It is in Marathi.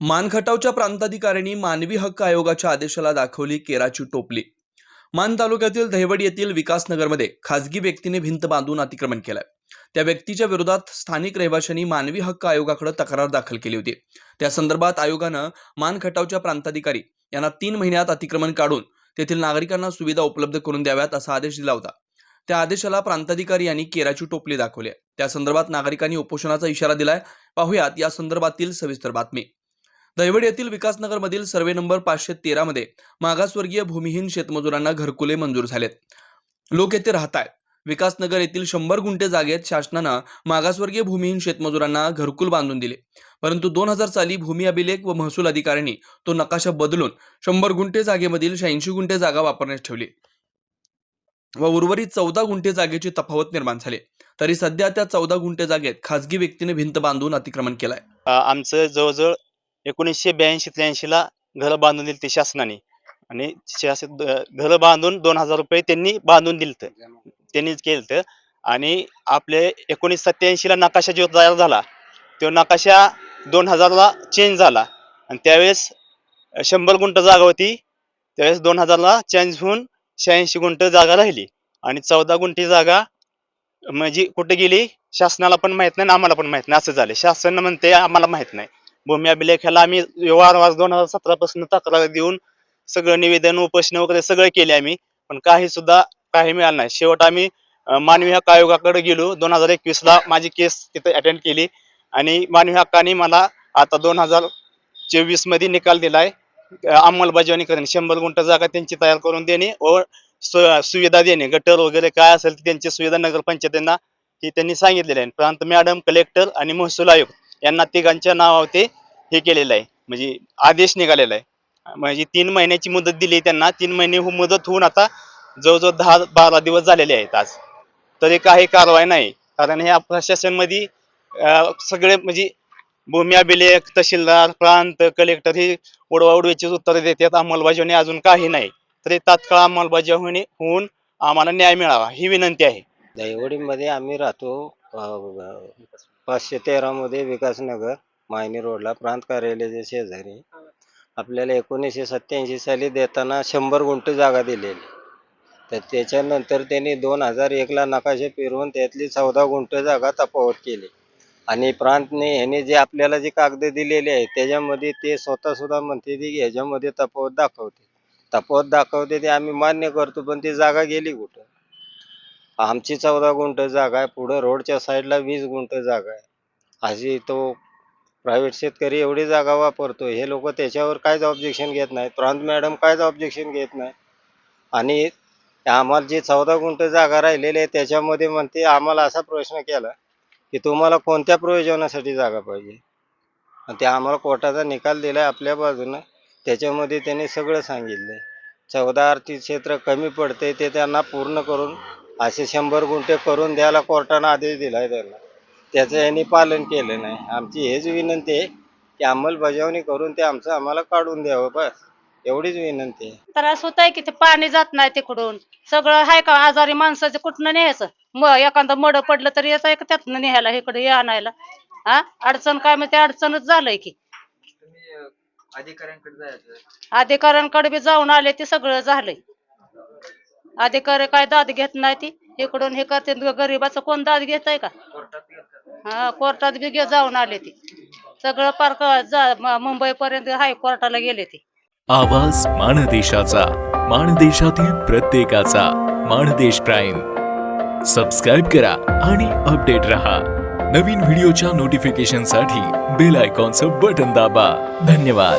मानखटावच्या प्रांताधिकाऱ्यांनी मानवी हक्क आयोगाच्या आदेशाला दाखवली केराची टोपली. मान तालुक्यातील दहिवड येथील विकासनगरमध्ये खासगी व्यक्तीने भिंत बांधून अतिक्रमण केलंय. त्या व्यक्तीच्या विरोधात स्थानिक रहिवाशांनी मानवी हक्क आयोगाकडे तक्रार दाखल केली होती. त्या संदर्भात आयोगानं मानखटावच्या प्रांताधिकारी यांना तीन महिन्यात अतिक्रमण काढून तेथील नागरिकांना सुविधा उपलब्ध करून द्याव्यात असा आदेश दिला होता. त्या आदेशाला प्रांताधिकारी यांनी केराची टोपली दाखवली आहे. त्या संदर्भात नागरिकांनी उपोषणाचा इशारा दिलाय. पाहुयात या संदर्भातील सविस्तर बातमी. दैवड येथील विकासनगरमधील सर्वे नंबर पाचशे तेरामध्ये मागासवर्गीय भूमिहीन शेतमजुरांना घरकुले मंजूर झालेत. लोक येथे राहत आहेत विकासनगर येथील शंभर गुंठे जागेत शासनानं मागासवर्गीय भूमिहीन शेतमजुरांना घरकुल बांधून दिले. परंतु दोन हजार साली भूमी अभिलेख व महसूल अधिकाऱ्यांनी तो नकाशा बदलून शंभर गुंठे जागेमधील शहाऐंशी गुंठे जागा वापरण्यास ठेवली. व उर्वरित चौदा गुंठे जागेची तफावत निर्माण झाली. तरी सध्या त्या चौदा गुंठे जागेत खासगी व्यक्तीने भिंत बांधून अतिक्रमण केलंय. आमचं जवळजवळ एकोणीसशे ब्याऐंशी त्र्याऐंशीला घरं बांधून दिली शासनाने. आणि शासन घरं बांधून दोन हजार रुपये त्यांनी बांधून दिलत. त्यांनीच केलं आणि आपले एकोणीस सत्याऐंशीला नकाशा जो तयार झाला तो नकाशा दोन हजारला चेंज झाला. आणि त्यावेळेस शंभर गुंट जागा होती. त्यावेळेस दोन हजारला चेंज होऊन शहाऐंशी गुंठ जागा राहिली. आणि चौदा गुंठी जागा म्हणजे कुठे गेली? शासनाला पण माहीत नाही आणि आम्हाला पण माहीत नाही. असं झालं. शासन म्हणते आम्हाला माहीत नाही. भूमी अभिलेख ह्याला आम्ही वारंवार दोन हजार सतरा पासून तक्रार देऊन सगळं निवेदन उपोषण वगैरे सगळं केले आम्ही. पण काही सुद्धा काही मिळालं नाही. शेवट आम्ही मानवी हक्क आयोगाकडे गेलो. दोन हजार एकवीस ला माझी केस तिथे अटेंड केली. आणि मानवी हक्काने मला आता दोन हजार चोवीसमध्ये निकाल दिलाय. अंमलबजावणी करणे शंभर गुंठ जागा त्यांची तयार करून देणे व सुविधा देणे. गटर वगैरे काय असेल त्यांची सुविधा नगरपंचायतींना ती त्यांनी सांगितलेली आहे. प्रांत मॅडम कलेक्टर आणि महसूल आयुक्त. यांना तिघांच्या नावावरती हे केलेलं आहे. म्हणजे आदेश निघालेला आहे. म्हणजे तीन महिन्याची मुदत दिली त्यांना. तीन महिने हो- मुदत होऊन आता जवळजवळ दहा बारा दिवस झालेले आहेत आज. तरी काही कारवाई नाही. कारण ह्या प्रशासनमध्ये सगळे म्हणजे भूमी अभिलेख तहसीलदार प्रांत कलेक्टर ही उडवाउडवीची उत्तरे देतात. अंमलबजावणी अजून काही नाही. तरी तात्काळ अंमलबजावणी होऊन आम्हाला न्याय मिळावा ही विनंती आहे. मध्ये आम्ही राहतो पाचशे तेरामध्ये विकासनगर मायनी रोडला प्रांत कार्यालयाच्या शेजारी आपल्याला एकोणीसशे सत्याऐंशी साली देताना शंभर गुंठ जागा दिलेली. तर त्याच्यानंतर त्यांनी दोन हजार एकला नकाशे फिरवून त्यातली चौदा गुंठ जागा तफावत केली. आणि प्रांतने ह्याने जे आपल्याला जे कागद दिलेली आहे त्याच्यामध्ये ते स्वतः सुद्धा म्हणते की ह्याच्यामध्ये तफावत दाखवते. तफावत दाखवते ते आम्ही मान्य करतो पण ती जागा गेली कुठं? आमची चौदा गुंठ जागा आहे. पुढं रोडच्या साईडला वीस गुंठ जागा आहे. अशी तो प्रायव्हेट शेतकरी एवढी जागा वापरतो. हे लोक त्याच्यावर कायच ऑब्जेक्शन घेत नाहीत. प्रांत मॅडम कायच ऑब्जेक्शन घेत नाही आणि आम्हाला जी चौदा गुंठ जागा राहिलेली आहे त्याच्यामध्ये म्हणते आम्हाला असा प्रश्न केला की तुम्हाला कोणत्या प्रयोजनासाठी जागा पाहिजे? आणि ते आम्हाला कोर्टाचा निकाल दिलाय आपल्या बाजूनं. त्याच्यामध्ये त्यांनी सगळं सांगितलंय. चौदा आर्थिक क्षेत्र कमी पडते ते त्यांना पूर्ण करून असे शंभर गुंठे करून द्यायला कोर्टानं आदेश दिलाय त्यांना त्याचं यांनी पालन केलं नाही. आमची हेच विनंती आहे की अंमलबजावणी करून ते आमचं आम्हाला काढून द्यावं बस. एवढीच विनंती आहे. त्रास होत आहे की ते पाणी जात नाही तिकडून. सगळं आहे का? आजारी माणसाचं कुठनं न्यायचं? मग एखादं मड पडलं तरी येतं का त्यातनं न्यायला इकडे हे आणायला. हा? अडचण काय? मग ते अडचणच झालंय की. अधिकाऱ्यांकडे जायचं. अधिकाऱ्यांकडे बी जाऊन आले ते सगळं झालंय. अधिकारी काय दाद घेत नाही ती? इकडून हे करते गरीबाचं कोण दाद घेत आहे का? कोर्टात हा कोर्टात बी गे- जाऊन आले ती. सगळं पार मुंबई पर्यंत हायकोर्टाला गेले ती. आवाज माणदेशाचा माणदेशातील प्रत्येकाचा माणदेश प्राईम. सबस्क्राईब करा आणि अपडेट रहा. नवीन व्हिडिओच्या नोटिफिकेशनसाठी बेल आयकॉनचं बटन दाबा. धन्यवाद.